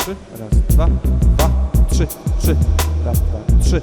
trzy. Raz, dwa, dwa, trzy, trzy. Raz, dwa, trzy.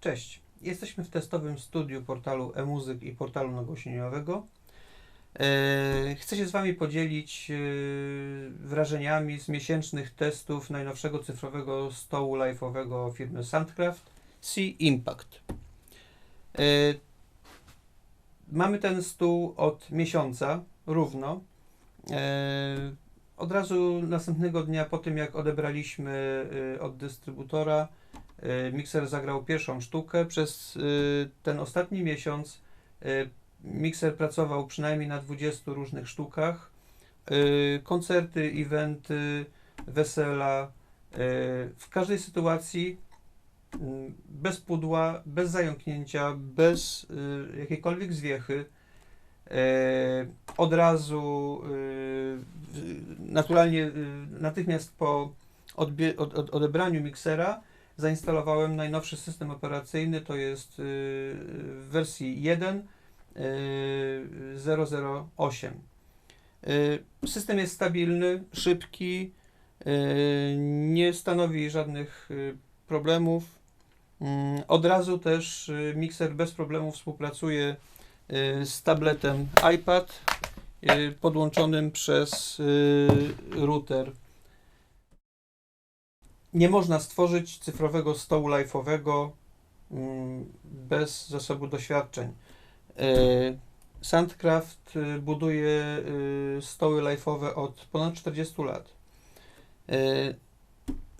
Cześć. Jesteśmy w testowym studiu portalu e-muzyk i portalu nagłośnieniowego. E, Chcę się z Wami podzielić e, wrażeniami z miesięcznych testów najnowszego cyfrowego stołu live'owego firmy Soundcraft C Impact. E, Mamy ten stół od miesiąca równo. E, Od razu następnego dnia po tym jak odebraliśmy e, od dystrybutora Mikser zagrał pierwszą sztukę. Przez ten ostatni miesiąc Mikser pracował przynajmniej na 20 różnych sztukach. Koncerty, eventy, wesela. W każdej sytuacji bez pudła, bez zająknięcia, bez e, jakiejkolwiek zwiechy. e, Od razu, naturalnie, natychmiast po odebraniu miksera, zainstalowałem najnowszy system operacyjny, to jest y, w wersji 1 y, 008. Y, System jest stabilny, szybki, y, nie stanowi żadnych y, problemów. Mm, Od razu też y, mikser bez problemu współpracuje y, z tabletem iPad y, podłączonym przez router nie można stworzyć cyfrowego stołu live'owego mm, bez zasobu doświadczeń. Sandcraft buduje stoły live'owe od ponad 40 lat.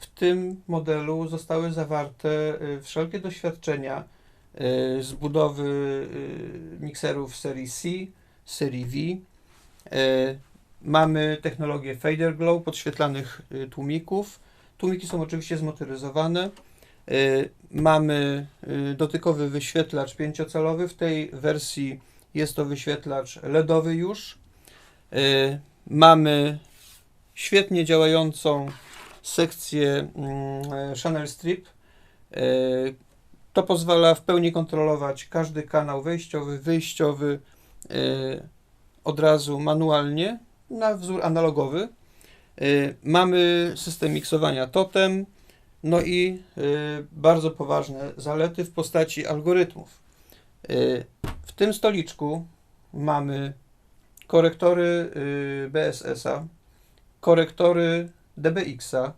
W tym modelu zostały zawarte y, wszelkie doświadczenia y, z budowy y, mikserów serii C, serii V. Mamy technologię Fader Glow podświetlanych tłumików. Tłumiki są oczywiście zmotoryzowane. Mamy dotykowy wyświetlacz pięciocalowy. W tej wersji jest to wyświetlacz LEDowy już. Mamy świetnie działającą sekcję mm, e, Channel Strip. Y, To pozwala w pełni kontrolować każdy kanał wejściowy, wyjściowy y, od razu manualnie na wzór analogowy. Mamy system miksowania totem, no i bardzo poważne zalety w postaci algorytmów. W tym stoliczku mamy korektory y, BSS-a, korektory DBX-a,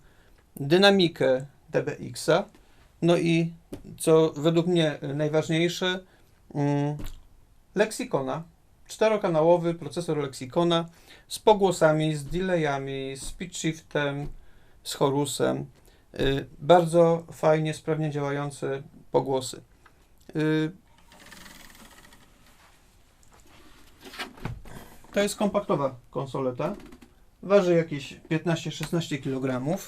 dynamikę DBX-a, no i co według mnie najważniejsze, mm, leksykona, czterokanałowy procesor leksykona, z pogłosami, z delayami, z pitch shiftem, z chorusem. Y, Bardzo fajnie, sprawnie działające pogłosy. Y, To jest kompaktowa konsoleta. Waży jakieś 15-16 kg.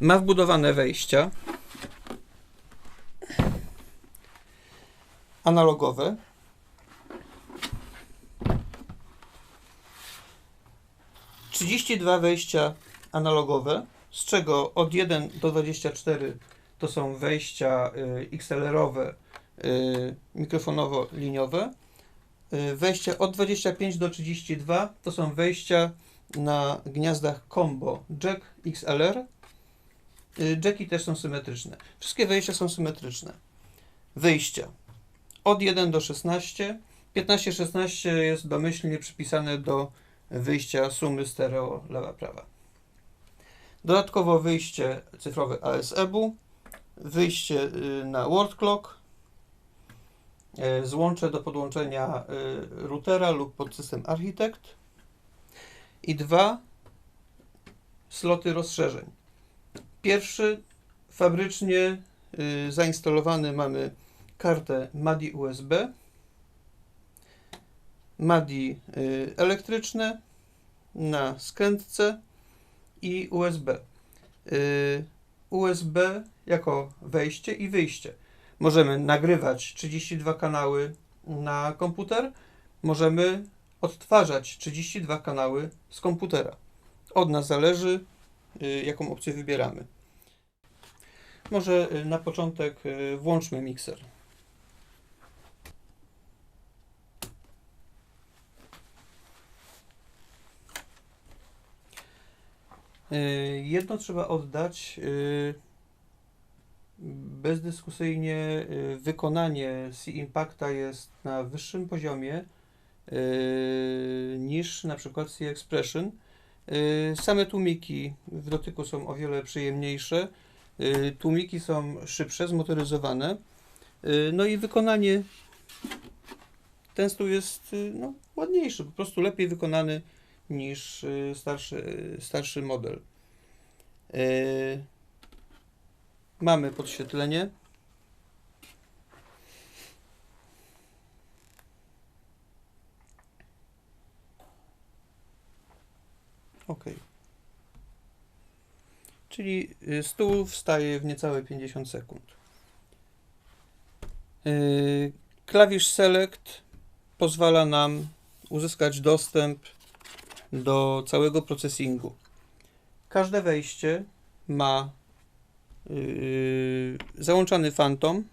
Ma wbudowane wejścia. Analogowe. Trzydzieści dwa wejścia analogowe, z czego od 1 do 24 to są wejścia y, XLR-owe, y, mikrofonowo-liniowe. Y, Wejścia od 25 do 32 to są wejścia na gniazdach combo jack XLR. Y, Jacki też są symetryczne. Wszystkie wejścia są symetryczne. Wyjścia od 1 do 16. 15-16 jest domyślnie przypisane do wyjścia sumy stereo lewa-prawa. Dodatkowo wyjście cyfrowe ASEBU, wyjście y, na word clock, złącze do podłączenia y, routera lub podsystem Architect i dwa sloty rozszerzeń. Pierwszy fabrycznie y, zainstalowany mamy kartę MADI USB, MADI elektryczne na skrętce i USB. USB jako wejście i wyjście. Możemy nagrywać 32 kanały na komputer, możemy odtwarzać 32 kanały z komputera. Od nas zależy, y, jaką opcję wybieramy. Może y, na początek y, włączmy mikser. Jedno trzeba oddać, Bezdyskusyjnie y, wykonanie C-Impacta jest na wyższym poziomie y, niż na przykład C-Expression. Y, Same tłumiki w dotyku są o wiele przyjemniejsze. Tłumiki są szybsze, zmotoryzowane. No i wykonanie ten stół jest no, ładniejszy, po prostu lepiej wykonany niż starszy, starszy model. Mamy podświetlenie. Ok. Czyli y, stół wstaje w niecałe 50 sekund. Y, Klawisz Select pozwala nam uzyskać dostęp do całego processingu. Każde wejście ma yy, załączany Phantom. Yy,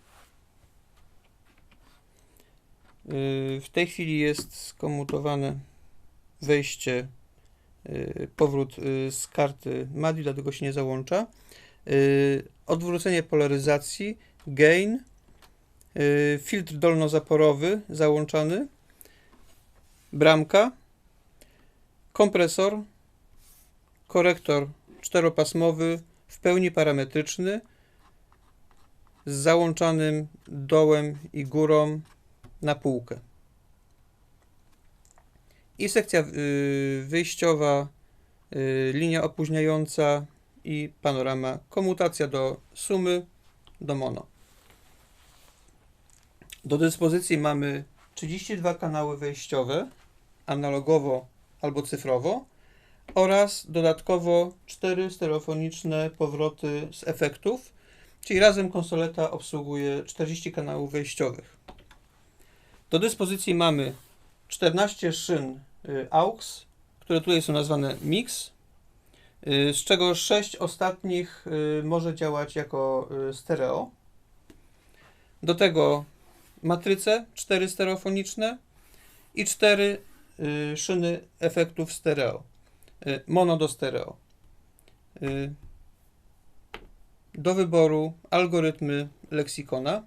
w tej chwili jest skomutowane wejście, yy, powrót yy, z karty MADI, dlatego się nie załącza. Odwrócenie polaryzacji, gain, filtr dolnozaporowy załączany, bramka, kompresor, korektor czteropasmowy, w pełni parametryczny, z załączanym dołem i górą na półkę. I sekcja y, wyjściowa, y, linia opóźniająca i panorama, komutacja do sumy, do mono. Do dyspozycji mamy 32 kanały wejściowe, analogowo albo cyfrowo, oraz dodatkowo 4 stereofoniczne powroty z efektów, czyli razem konsoleta obsługuje 40 kanałów wejściowych. Do dyspozycji mamy 14 szyn y, AUX, które tutaj są nazwane MIX, y, z czego 6 ostatnich y, może działać jako stereo. Do tego matryce 4 stereofoniczne i 4 y, szyny efektów stereo. Y, Mono do stereo. Y, Do wyboru algorytmy leksykona.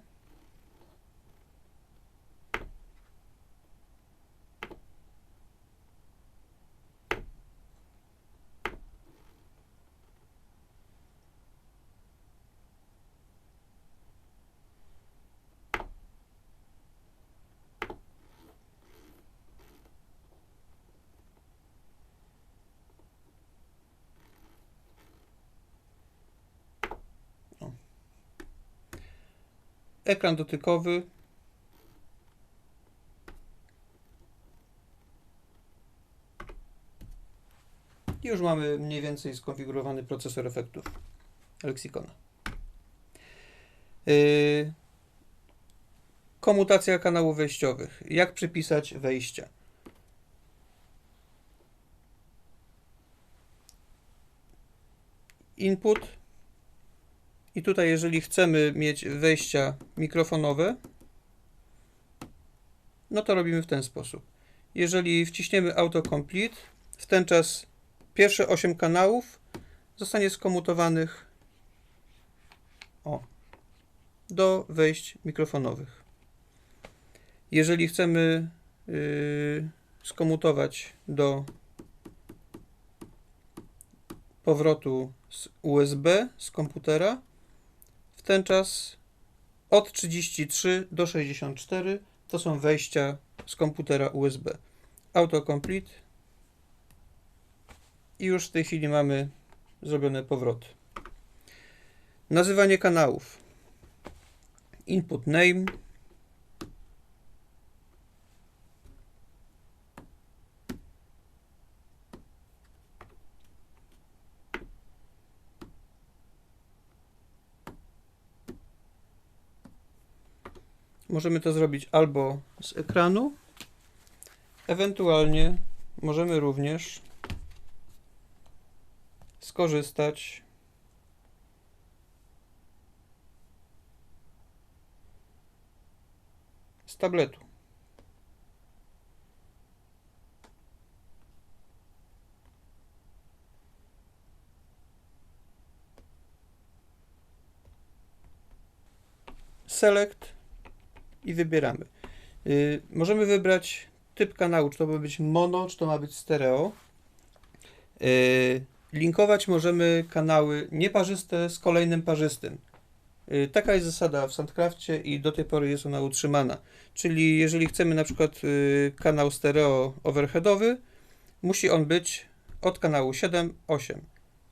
Ekran dotykowy. I już mamy mniej więcej skonfigurowany procesor efektów leksykona. Yy, komutacja kanałów wejściowych. Jak przypisać wejścia? Input. I tutaj, jeżeli chcemy mieć wejścia mikrofonowe, no to robimy w ten sposób. Jeżeli wciśniemy autocomplete, w ten czas pierwsze 8 kanałów zostanie skomutowanych o, do wejść mikrofonowych. Jeżeli chcemy yy, skomutować do powrotu z USB z komputera, ten czas od 33 do 64 to są wejścia z komputera USB. Autocomplete i już w tej chwili mamy zrobione powroty. Nazywanie kanałów. Input name. Możemy to zrobić albo z ekranu, ewentualnie możemy również skorzystać z tabletu. Select i wybieramy. Y, możemy wybrać typ kanału, czy to ma być mono, czy to ma być stereo. Y, linkować możemy kanały nieparzyste z kolejnym parzystym. Y, Taka jest zasada w Soundcrafcie i do tej pory jest ona utrzymana. Czyli jeżeli chcemy na przykład y, kanał stereo overheadowy, musi on być od kanału 7, 8,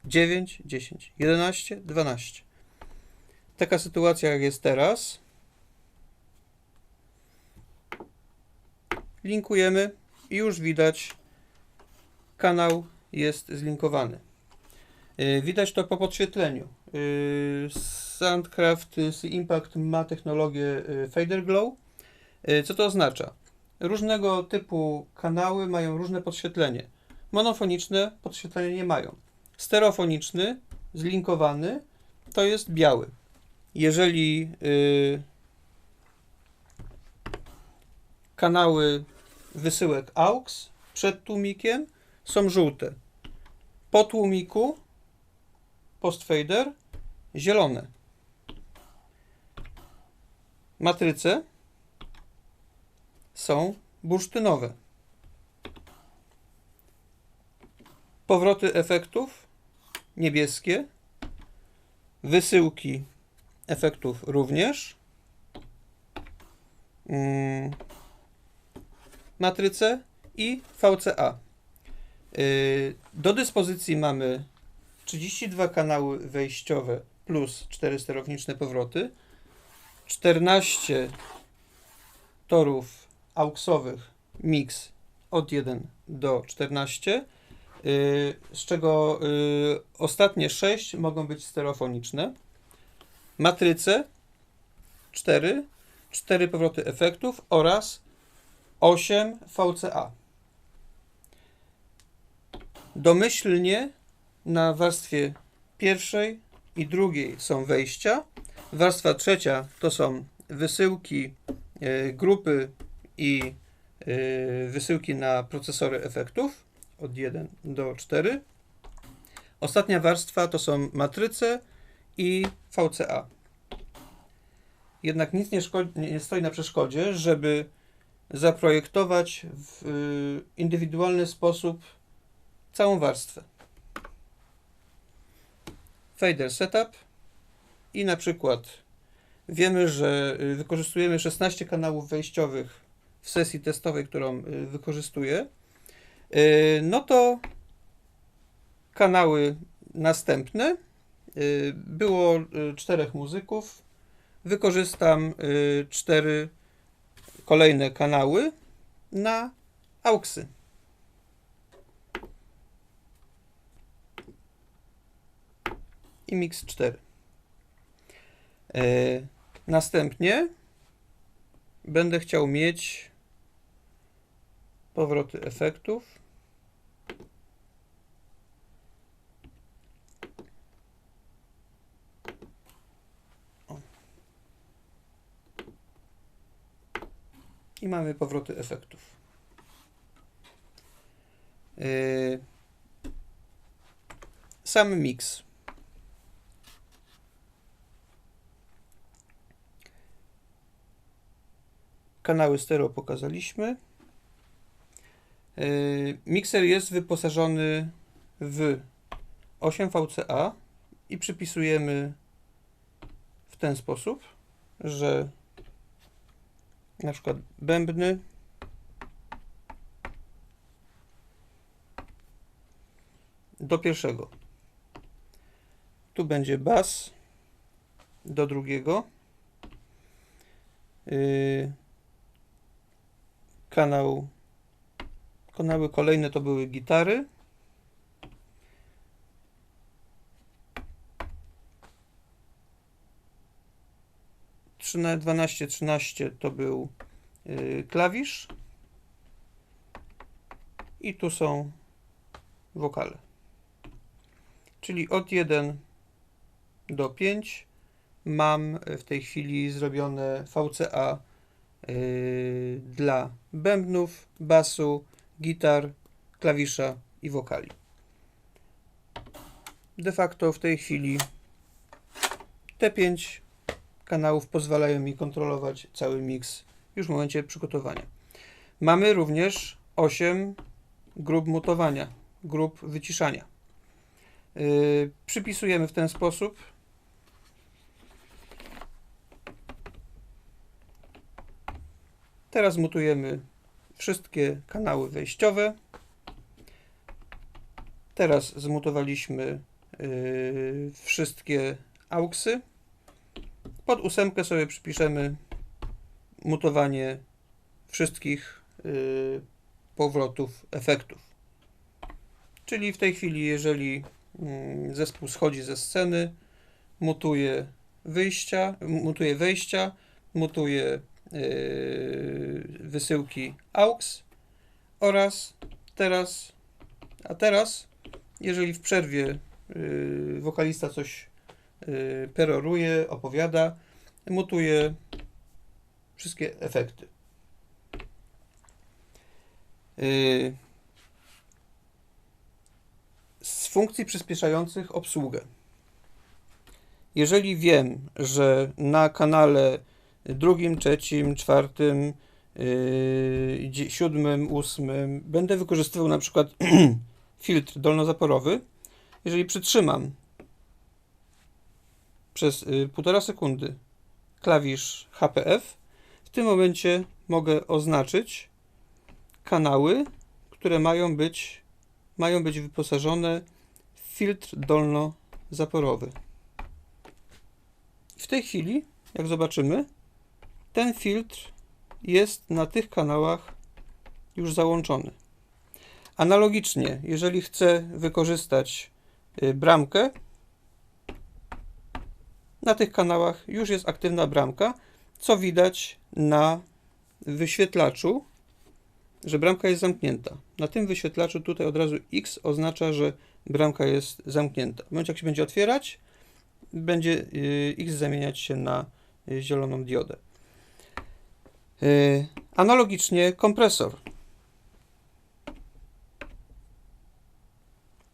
9, 10, 11, 12. Taka sytuacja jak jest teraz. Linkujemy i już widać kanał jest zlinkowany. Y, Widać to po podświetleniu. Y, Soundcraft z Impact ma technologię y, Fader Glow. Y, Co to oznacza? Różnego typu kanały mają różne podświetlenie. Monofoniczne podświetlenie nie mają. Stereofoniczny, zlinkowany, to jest biały. Jeżeli y, kanały wysyłek AUX przed tłumikiem są żółte. Po tłumiku postfader zielone. Matryce są bursztynowe. Powroty efektów niebieskie. Wysyłki efektów również. Mm, matryce i VCA. Y, Do dyspozycji mamy 32 kanały wejściowe plus 4 stereofoniczne powroty, 14 torów AUXowych mix od 1 do 14, y, z czego y, ostatnie 6 mogą być stereofoniczne. Matryce 4, 4 powroty efektów oraz 8 VCA. Domyślnie na warstwie pierwszej i drugiej są wejścia. Warstwa trzecia to są wysyłki, e, grupy i e, wysyłki na procesory efektów od 1 do 4. Ostatnia warstwa to są matryce i VCA. Jednak nic nie, nie stoi na przeszkodzie, żeby zaprojektować w y, indywidualny sposób całą warstwę. Fader setup i na przykład wiemy, że y, wykorzystujemy 16 kanałów wejściowych w sesji testowej, którą y, wykorzystuję. No to kanały następne. Było czterech muzyków. Wykorzystam cztery kolejne kanały na AUXy. I mix 4. E, następnie będę chciał mieć powroty efektów. I mamy powroty efektów. E, sam mix. Kanały stereo pokazaliśmy. Yy, Mikser jest wyposażony w 8 VCA i przypisujemy w ten sposób, że na przykład bębny do pierwszego. Tu będzie bas do drugiego. Yy, kanał kanały kolejne to były gitary Trzyna- 12 13 to był y, klawisz i tu są wokale czyli od 1 do 5 mam w tej chwili zrobione VCA yy, dla bębnów, basu, gitar, klawisza i wokali. De facto w tej chwili te pięć kanałów pozwalają mi kontrolować cały miks już w momencie przygotowania. Mamy również 8 grup mutowania, grup wyciszania. Yy, przypisujemy w ten sposób. Teraz mutujemy wszystkie kanały wejściowe. Teraz zmutowaliśmy yy, wszystkie auksy. Pod ósemkę sobie przypiszemy mutowanie wszystkich yy, powrotów efektów. Czyli w tej chwili, jeżeli mm, zespół schodzi ze sceny, mutuje wyjścia, mutuje wejścia, mutuje yy, wysyłki AUX oraz teraz, a teraz, jeżeli w przerwie yy, wokalista coś yy, peroruje, opowiada, mutuje wszystkie efekty. Yy, z funkcji przyspieszających obsługę. Jeżeli wiem, że na kanale drugim, trzecim, czwartym, dzie- siódmym, ósmym będę wykorzystywał na przykład filtr dolnozaporowy, jeżeli przytrzymam przez y, półtora sekundy klawisz HPF, w tym momencie mogę oznaczyć kanały, które mają być, mają być wyposażone w filtr dolnozaporowy. W tej chwili, jak zobaczymy, ten filtr jest na tych kanałach już załączony. Analogicznie, jeżeli chcę wykorzystać y, bramkę, na tych kanałach już jest aktywna bramka, co widać na wyświetlaczu, że bramka jest zamknięta. Na tym wyświetlaczu tutaj od razu X oznacza, że bramka jest zamknięta. W momencie jak się będzie otwierać, będzie y, X zamieniać się na y, zieloną diodę. Y, Analogicznie kompresor.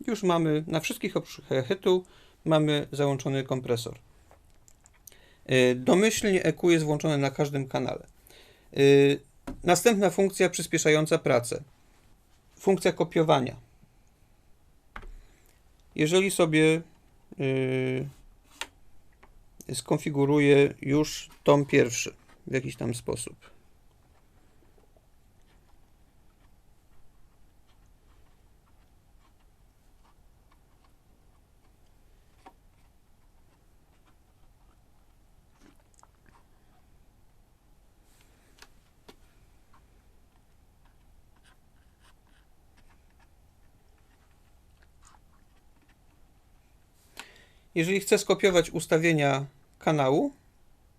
Już mamy na wszystkich oprócz hitu mamy załączony kompresor. Y, Domyślnie EQ jest włączone na każdym kanale. Y, Następna funkcja przyspieszająca pracę. Funkcja kopiowania. Jeżeli sobie yy, skonfiguruję już tom pierwszy w jakiś tam sposób. Jeżeli chcę skopiować ustawienia kanału,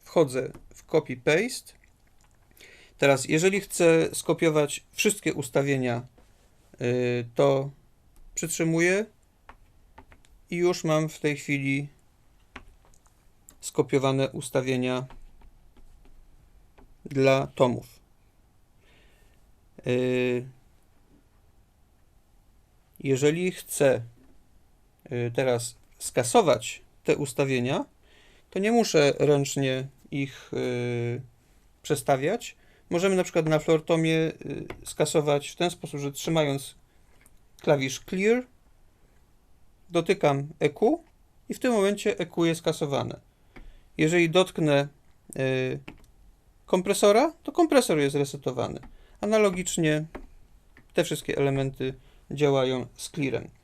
wchodzę w copy paste. Teraz, jeżeli chcę skopiować wszystkie ustawienia, y, to przytrzymuję i już mam w tej chwili skopiowane ustawienia dla tomów. Y, Jeżeli chcę y, teraz skasować te ustawienia, to nie muszę ręcznie ich y, przestawiać. Możemy na przykład na Flortomie y, skasować w ten sposób, że trzymając klawisz Clear, dotykam EQ i w tym momencie EQ jest skasowane. Jeżeli dotknę y, kompresora, to kompresor jest resetowany. Analogicznie te wszystkie elementy działają z clearem.